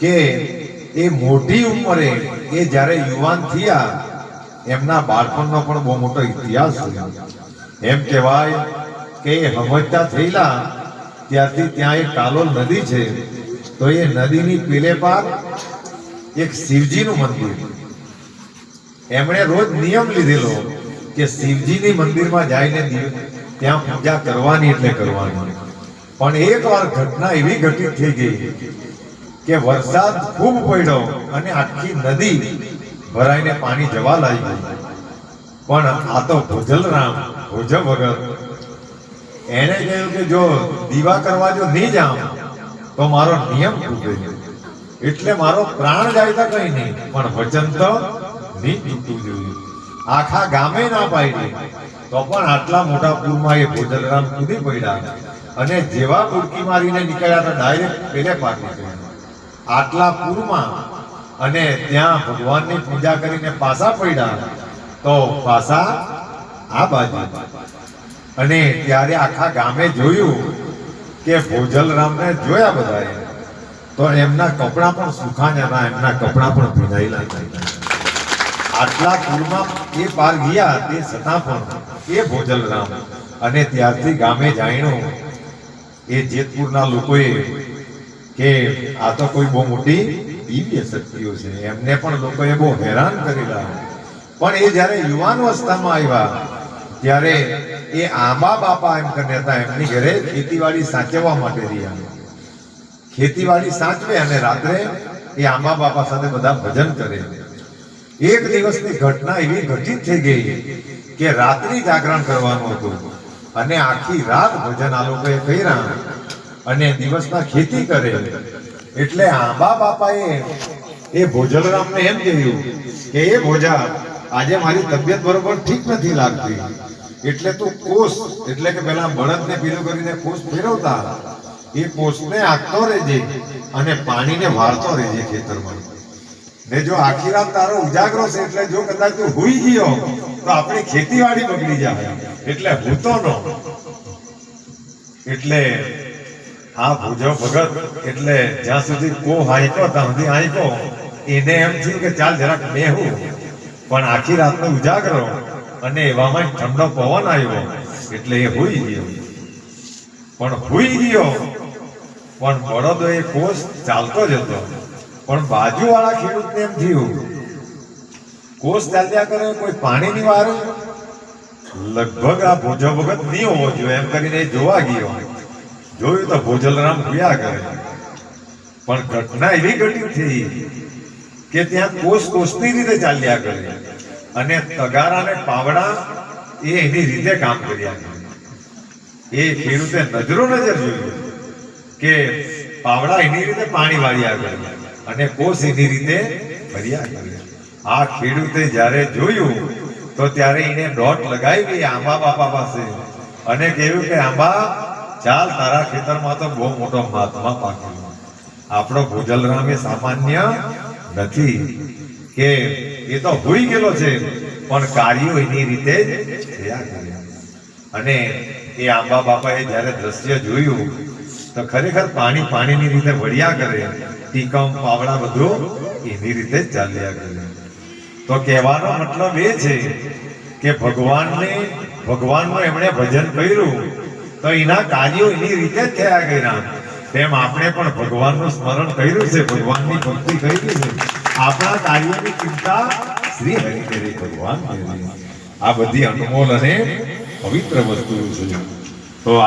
કે એ મોટી ઉંમરે એ જ્યારે યુવાન થયા, એમના બાળપણનો પણ બહુ મોટો ઇતિહાસ છે એમ કહેવાય કે એ હમજતા થયેલા, ત્યારથી ત્યાં એક કાલોલ નદી છે, તો એ નદીની પેલે પાર એક શિવજીનું મંદિર. એમણે રોજ નિયમ લીધેલો કે શિવજીની મંદિરમાં જઈને ત્યાં પૂજા કરવાની એટલે કરવાની. પણ એકવાર ઘટના એવી ઘટિત થઈ ગઈ કે વરસાદ ખૂબ પડ્યો અને આખી નદી ભરાઈને પાણી જવા લાગી પણ આ તો ભોજલરામ ભોજ વગર એણે કહ્યું કે જો દીવા કરવા જો નહીં જાઉં, તો મારો નિયમ તૂટે એટલે મારો પ્રાણ જાય તો કઈ નહીં, પણ વચન તો નહીં તૂટવું જોઈએ. આખા ગામે ના પાડી તો પણ આટલા મોટા પૂરમાં એ ભોજલરામ કૂદી પડ્યા અને જેવા કુડકી મારીને નીકળ્યા તો ડાયરેક્ટ પેલે પાકી નીકળ્યા આટલા પૂરમાં અને ત્યાં ભગવાનની પૂજા કરીને પાછા પડ્યા, તો પાછા આ બાજુ. અને ત્યારે આખા ગામે જોયું કે ભોજલરામને જોયા બધાએ. તો એમના કપડાં પણ સુખા ના એમના કપડાં પણ ભીનાયેલા હતા આટલા પૂરમાં એ પાર ગયા, તે છતાં પણ એ ભોજલરામ અને ત્યારથી ગામે જાણ્યું એ જેતપુરના લોકોએ કે આ તો કોઈ બહુ મોટી દિવ્ય શક્તિઓ છે. એમને પણ લોકોએ બહુ હેરાન કરેલા પણ એ જ્યારે યુવાન અવસ્થામાં આવ્યા, ત્યારે એ આંબા બાપા એમ કરીને હતા, એમની ઘરે ખેતીવાડી સાચવવા માટે રહ્યા. ખેતીવાડી સાચવે અને રાત્રે એ આંબા બાપા સાથે બધા ભજન કરે. એક દિવસની ઘટના એવી ઘટિત થઈ ગઈ કે રાત્રિ જાગરણ કરવાનું હતું અને આખી રાત ભજન આ લોકોએ કર્યા. અને દિવસમાં ખેતી કરે. એટલે આંબા બાપાએ એ ભોજલરામને એમ કહ્યું કે, એ ભોજા, આજે મારી તબિયત બરોબર ઠીક નથી લાગતી. એટલે તું કોષ, એટલે કે પેલા બળદને પીલું કરીને કોષ ફેરવતા. એ કોષને આંકતો રહેજે અને પાણીને વાળતો રહેજે ખેતરમાં. ને જો આખી રાત તારો ઉજાગરો છે, એટલે જો કદાચ તું હુઈ ગયો, તો આપણી ખેતીવાડી બગડી જાય. એટલે હૂતો નો. એટલે આ ભુજો ભગત, એટલે જ્યાં સુધી કો હાઈકો, ત્યાં સુધી હાઈકો. એને એમ થયું કે ચાલ જરાક બેહું. પણ આખી રાતનો ઉજાગરો અને એવામાં ઠંડો પવન આવ્યો, એટલે એ હોઈ ગયો. પણ હોઈ ગયો. પણ બળદો એ કોષ ચાલતો જ હતો. પણ બાજુવાળા ખેડૂતને એમ થયું કોષ ચાલ્યા કરે, કોઈ પાણીની વાર? લગભગ આ ભોજો ભગત નહીં હોવો જોઈએ, એમ કરીને જોવા ગયો. જોયું તો ભોજલરામ ક્યાં કરે. પણ ઘટના એવી ઘટી હતી કે ત્યાં કોષ કોષની રીતે ચાલ્યા કરે. અને તગારા ને પાવડા એ એની રીતે કામ કર્યા કરે. એ ખેડૂતે નજરો નજર જોયું કે પાવડા એની રીતે પાણી વાળ્યા કરે અને કોષ એની રીતે ફર્યા કરે. આ ખેડૂતે જ્યારે જોયું તો ત્યારે એને દોટ લગાવી આંબા બાપા પાસે અને કહ્યું કે આંબા ચાલ, તારા ખેતરમાં તો બહુ મોટો મહાત્મા પાકેલો આપણો ભોજલરામ એ સામાન્ય નથી કે એ તો હોઈ ગયેલો છે, પણ કાર્યો એની રીતે થયા કર્યા અને એ આંબા બાપાએ જ્યારે દ્રશ્ય જોયું, તો ખરેખર પાણી પાણીની રીતે વળ્યા કરે ટીકમ પાવડા બધું એની રીતે ચાલ્યા કરે. તો કહેવાનો મતલબ એ છે કે ભગવાનને, ભગવાનનું એમણે ભજન કર્યું તો એના કાર્યો એની રીતે જ થયા કર્યા. તેમ આપણે પણ ભગવાનનું સ્મરણ કર્યું છે, ભગવાનની ભક્તિ કરી છે. આપણા કાર્યોની ચિંતા શ્રી હરિ કરી, ભગવાન આ બધી અનમોલ અને પવિત્ર વસ્તુ છે. તો